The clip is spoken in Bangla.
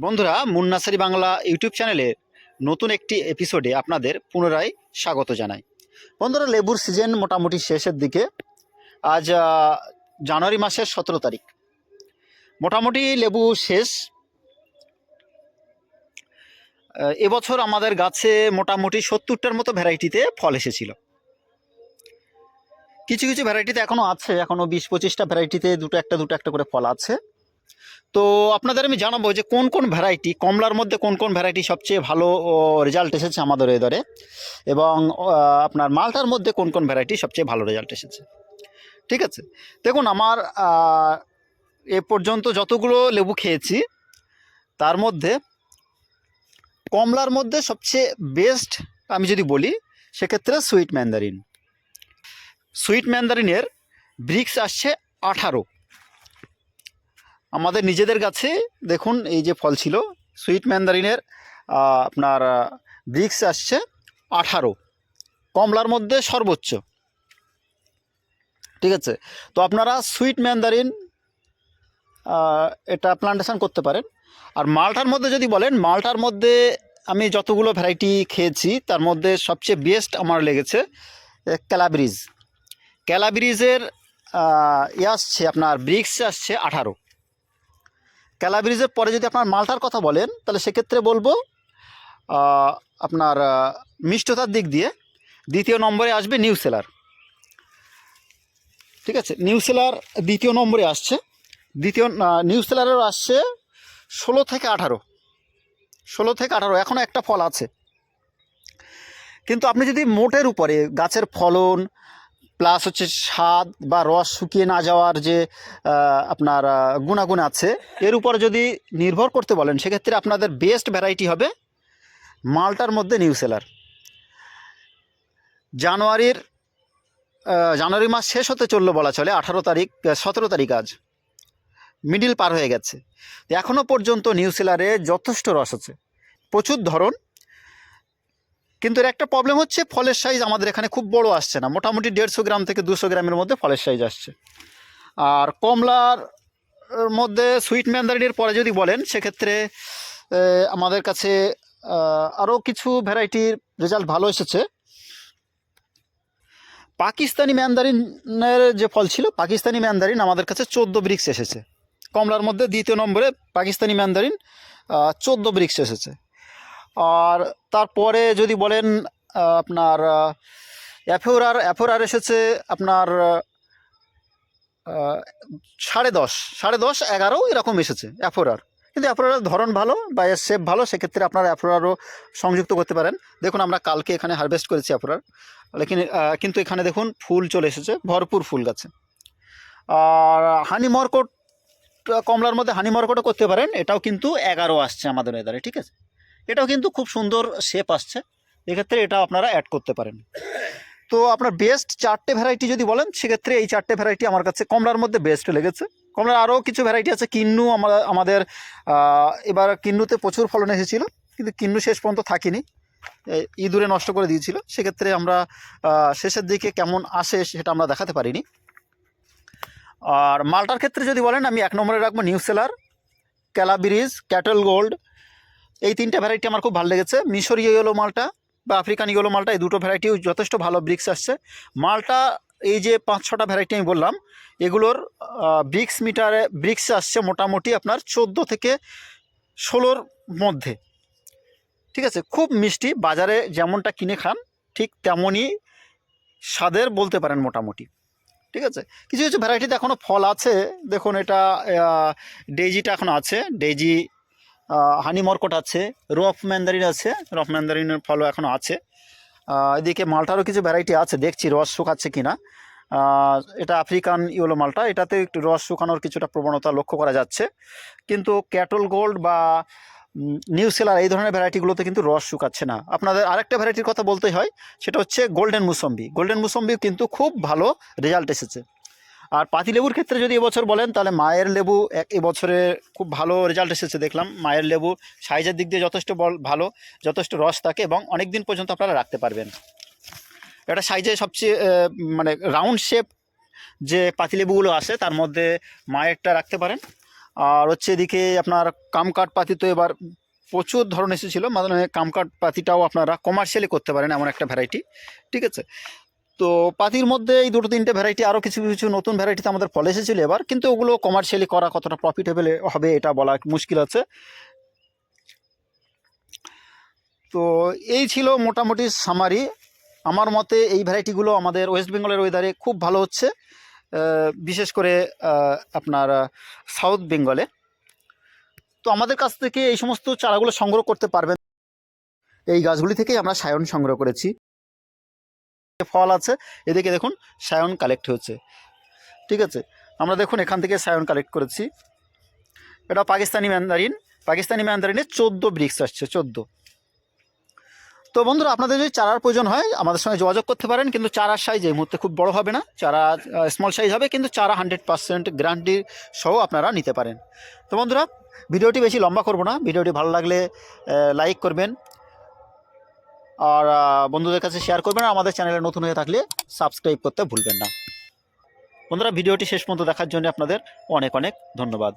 বন্ধুরা মুন্নাসারি বাংলা ইউটিউব চ্যানেলের নতুন একটি এপিসোডে আপনাদের পুনরায় স্বাগত জানাই। বন্ধুরা, লেবুর সিজন মোটামুটি শেষের দিকে। আজ জানুয়ারি মাসের সতেরো তারিখ। মোটামুটি লেবু শেষ। এবছর আমাদের গাছে মোটামুটি সত্তরটার মতো ভ্যারাইটিতে ফল এসেছিল। কিছু কিছু ভ্যারাইটিতে এখনও আছে। এখনও বিশ পঁচিশটা ভ্যারাইটিতে দুটো একটা দুটো একটা করে ফল আছে। তো আপনাদের আমি জানাব যে কোন কোন ভ্যারাইটি কমলার মধ্যে কোন কোন ভ্যারাইটি সবচেয়ে ভালো রেজাল্ট এসেছে আমাদের ওয়েদারে এবং আপনার মালটার মধ্যে কোন কোন ভ্যারাইটি সবচেয়ে ভালো রেজাল্ট এসেছে? ঠিক আছে? দেখুন, আমার এ পর্যন্ত যতগুলো লেবু খেয়েছি, তার মধ্যে কমলার মধ্যে সবচেয়ে বেস্ট আমি যদি বলি, সেক্ষেত্রে সুইট ম্যান্দারিন সুইট ম্যান্দারিনের ব্রিক্স আসছে আঠারো। আমাদের নিজেদের কাছে, দেখুন, এই যে ফল ছিল সুইট ম্যান্দারিনের আপনার ব্রিক্স আসছে আঠারো। কমলার মধ্যে সর্বোচ্চ। ঠিক আছে? তো আপনারা সুইট ম্যান্দারিন এটা প্লান্টেশন করতে পারেন। আর মালটার মধ্যে যদি বলেন, মালটার মধ্যে আমি যতগুলো ভ্যারাইটি খেয়েছি, তার মধ্যে সবচেয়ে বেস্ট আমার লেগেছে ক্যালাব্রিজ ক্যালাব্রিজের ইয়ে আসছে আপনার ব্রিক্স আসছে আঠারো। ক্যালাব্রিজের পরে যদি আপনার মালটার কথা বলেন, তাহলে সেক্ষেত্রে বলব আপনার মিষ্টতার দিক দিয়ে দ্বিতীয় নম্বরে আসবে নিউ সেলার। ঠিক আছে? নিউ সেলার দ্বিতীয় নম্বরে আসছে। দ্বিতীয় নিউ সেলারেরও আসছে ষোলো থেকে আঠারো। ষোলো থেকে আঠারো এখনও একটা ফল আছে। কিন্তু আপনি যদি মোটের উপরে গাছের ফলন প্লাস হচ্ছে স্বাদ বা রস শুকিয়ে না যাওয়ার যে আপনার গুণাগুণ আছে, এর উপর যদি নির্ভর করতে বলেন, সেক্ষেত্রে আপনাদের বেস্ট ভ্যারাইটি হবে মালটার মধ্যে নিউ সেলার জানুয়ারির জানুয়ারি মাস শেষ হতে চলল বলা চলে, আঠারো তারিখ সতেরো তারিখ আজ। মিডিল পার হয়ে গেছে। এখনও পর্যন্ত নিউ সেলারে যথেষ্ট রস আছে। প্রচুর ধরন কিন্তু এর একটা প্রবলেম হচ্ছে, ফলের সাইজ আমাদের এখানে খুব বড় আসছে না। মোটামুটি দেড়শো গ্রাম থেকে দুশো গ্রামের মধ্যে ফলের সাইজ আসছে। আর কমলার মধ্যে সুইট ম্যান্দারিনের পরে যদি বলেন, সেক্ষেত্রে আমাদের কাছে আরও কিছু ভ্যারাইটির রেজাল্ট ভালো এসেছে। পাকিস্তানি ম্যান্দারিনের যে ফল ছিল, পাকিস্তানি ম্যান্দারিন আমাদের কাছে চোদ্দ ব্রিক্স এসেছে। কমলার মধ্যে দ্বিতীয় নম্বরে পাকিস্তানি ম্যান্দারিন চোদ্দ ব্রিক্স এসেছে। আর তারপরে যদি বলেন আপনার অ্যাফোরার অ্যাফোরার এসেছে আপনার সাড়ে দশ সাড়ে দশ, এগারো এরকম এসেছে অ্যাফোরার। কিন্তু অ্যাফোরার ধরন ভালো বা এর শেপ ভালো, সেক্ষেত্রে আপনারা অ্যাফোরারও সংযুক্ত করতে পারেন। দেখুন, আমরা কালকে এখানে হারভেস্ট করেছি অ্যাফোরার। লেকিন কিন্তু এখানে দেখুন, ফুল চলে এসেছে, ভরপুর ফুল গাছে। আর হানি মর্কট কমলার মধ্যে হানি মর্কটও করতে পারেন। এটাও কিন্তু এগারো আসছে আমাদের এদারে ঠিক আছে? এটাও কিন্তু খুব সুন্দর শেপ আসছে। এক্ষেত্রে এটা আপনারা অ্যাড করতে পারেন। তো আপনার বেস্ট চারটে ভ্যারাইটি যদি বলেন, সেক্ষেত্রে এই চারটে ভ্যারাইটি আমার কাছে কমলার মধ্যে বেস্ট লেগেছে। কমলার আরও কিছু ভ্যারাইটি আছে, কিন্নু আমরা আমাদের এবার কিন্নুতে প্রচুর ফলন এসেছিল, কিন্তু কিন্নু শেষ পর্যন্ত থাকিনি। ইঁদুরে নষ্ট করে দিয়েছিল। সেক্ষেত্রে আমরা শেষের দিকে কেমন আসে সেটা আমরা দেখাতে পারিনি। আর মালটার ক্ষেত্রে যদি বলেন, আমি এক নম্বরে রাখব নিউ সেলার ক্যালাবিরিজ ক্যাটল গোল্ড এই তিনটে ভ্যারাইটি আমার খুব ভালো লেগেছে। মিশরীয় ইয়েলো মালটা বা আফ্রিকান ইয়েলো মালটা এই দুটো ভ্যারাইটিও যথেষ্ট ভালো ব্রিক্স আসছে। মালটা এই যে পাঁচ ছটা ভ্যারাইটি আমি বললাম, এগুলোর ব্রিক্স মিটারে ব্রিক্স আসছে মোটামুটি আপনার চোদ্দ থেকে ষোলোর মধ্যে। ঠিক আছে? খুব মিষ্টি, বাজারে যেমনটা কিনে খান, ঠিক তেমনই স্বাদের বলতে পারেন মোটামুটি। ঠিক আছে? কিছু কিছু ভ্যারাইটিতে এখনও ফল আছে। দেখুন এটা ডেইজিটা এখনও আছে। ডেইজি হানি মর্কট আছে, রফ ম্যান্দারিন আছে, রফ ম্যান্দারিনের ফলও এখনও আছে। এদিকে মালটারও কিছু ভ্যারাইটি আছে, দেখছি রস শুকাচ্ছে কি না এটা আফ্রিকান ইয়েলো মালটা, এটাতে একটু রস শুকানোর কিছুটা প্রবণতা লক্ষ্য করা যাচ্ছে। কিন্তু ক্যাটল গোল্ড বা নিউ সেলার এই ধরনের ভ্যারাইটিগুলোতে কিন্তু রস শুকাচ্ছে না। আপনাদের আরেকটা ভ্যারাইটির কথা বলতেই হয়, সেটা হচ্ছে গোল্ডেন মুসম্বি। গোল্ডেন মুসম্বিও কিন্তু খুব ভালো রেজাল্ট এসেছে। আর পাতিলেবুর ক্ষেত্রে যদি এবছর বলেন, তাহলে মায়ের লেবু এক এবছরে খুব ভালো রেজাল্ট এসেছে দেখলাম। মায়ের লেবু সাইজের দিক দিয়ে যথেষ্ট ভালো, যথেষ্ট রস থাকে এবং অনেক দিন পর্যন্ত আপনারা রাখতে পারবেন। এটা সাইজে সবচেয়ে মানে রাউন্ড শেপ যে পাতিলেবুগুলো আসে তার মধ্যে মায়েরটা রাখতে পারেন। আর হচ্ছে এদিকে আপনার কামকাট পাতি তো এবার প্রচুর ধরন এসেছিল মানে কামকাট পাতিটাও আপনারা কমার্শিয়ালি করতে পারেন এমন একটা ভ্যারাইটি ঠিক আছে? তো পাতির মধ্যে এই দুটো তিনটে ভ্যারাইটি আরও কিছু কিছু নতুন ভ্যারাইটিতে আমাদের ফল এসেছিল এবার। কিন্তু ওগুলো কমার্শিয়ালি করা কতটা প্রফিটেবল হবে এটা বলা মুশকিল আছে। তো এই ছিল মোটামুটি সামারি আমার মতে এই ভ্যারাইটিগুলো আমাদের ওয়েস্ট বেঙ্গলের ওয়েদারে খুব ভালো হচ্ছে বিশেষ করে আপনার সাউথ বেঙ্গলে তো আমাদের কাছ থেকে এই সমস্ত চারাগুলো সংগ্রহ করতে পারবেন। এই গাছগুলি থেকেই আমরা সায়ন সংগ্রহ করেছি। ফল আছে, এদিকে দেখুন সায়ন কালেক্ট হয়েছে। ঠিক আছে? আমরা দেখুন এখান থেকে সায়ন কালেক্ট করেছি। এটা পাকিস্তানি ম্যান্দারিন পাকিস্তানি ম্যান্দারিনের চোদ্দ ব্রিক্স আসছে, চোদ্দ। তো বন্ধুরা, আপনাদের যদি চারার প্রয়োজন হয়, আমাদের সঙ্গে যোগাযোগ করতে পারেন, কিন্তু চারার সাইজ এই মুহূর্তে খুব বড় হবে না। চারা স্মল সাইজ হবে, কিন্তু চারা হান্ড্রেড পার্সেন্ট গ্যারান্টি সহ আপনারা নিতে পারেন। তো বন্ধুরা, ভিডিওটি বেশি লম্বা করব না। ভিডিওটি ভালো লাগলে লাইক করবেন। আর বন্ধুদের কাছে শেয়ার করবেন আর আমাদের চ্যানেলে নতুন হয়ে থাকলে সাবস্ক্রাইব করতে ভুলবেন না। বন্ধুরা, ভিডিওটি শেষ পর্যন্ত দেখার জন্য আপনাদের অনেক অনেক ধন্যবাদ।